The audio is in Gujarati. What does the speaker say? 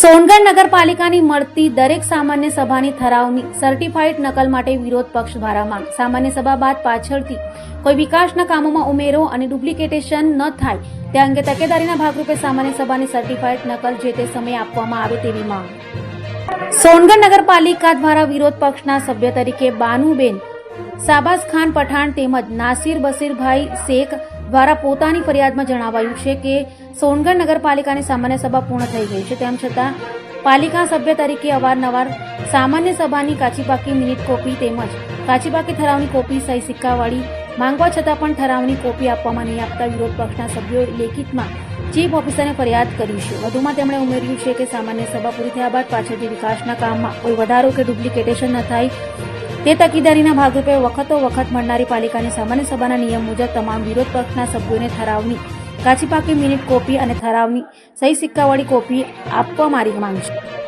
સોનગઢ નગરપાલિકાની મળતી દરેક સામાન્ય સભાની ઠરાવની સર્ટિફાઈડ નકલ માટે વિરોધ પક્ષ દ્વારા માંગ સામાન્ય સભા બાદ પાછળથી કોઈ વિકાસના કામોમાં ઉમેરો અને ડુપ્લિકેટેશન ન થાય, તે અંગે તકેદારીના ભાગરૂપે સામાન્ય સભાની સર્ટિફાઈડ નકલ જે તે સમયે આપવામાં આવે તેવી માંગ. સોનગઢ નગરપાલિકા દ્વારા વિરોધ પક્ષના સભ્ય તરીકે બાનુબેન સાબાઝ ખાન પઠાણ તેમજ નાસિર બસીરભાઈ શેખ દ્વારા પોતાની ફરિયાદમાં જણાવાયું છે કે સોનગઢ નગરપાલિકાની સામાન્ય સભા પૂર્ણ થઈ ગઈ છે. તેમ છતાં, પાલિકા સભ્ય તરીકે અવારનવાર સામાન્ય સભાની કાચીપાકી મિનિટ કોપી તેમજ કાચીપાકી ઠરાવની કોપી સહી સિક્કાવાળી, માંગવા છતાં પણ ઠરાવની કોપી આપવામાં નહીં આપતા વિરોધ પક્ષના સભ્યોએ લેખિતમાં ચીફ ઓફિસરને ફરિયાદ કરી છે. વધુમાં તેમણે ઉમેર્યું છે કે સામાન્ય સભા પૂરી થયા બાદ પાછળથી વિકાસના કામમાં કોઈ વધારો કે ડુપ્લિકેટેશન ન થાય તે તકેદારીના ભાગરૂપે વખતો વખત મળનારી પાલિકાની સામાન્ય સભાના નિયમ મુજબ તમામ વિરોધ પક્ષના સભ્યોને ઠરાવની કાચી પાકી મિનિટ કોપી અને ઠરાવની સહી સિક્કાવાળી કોપી આપવા મારી માંગ છે.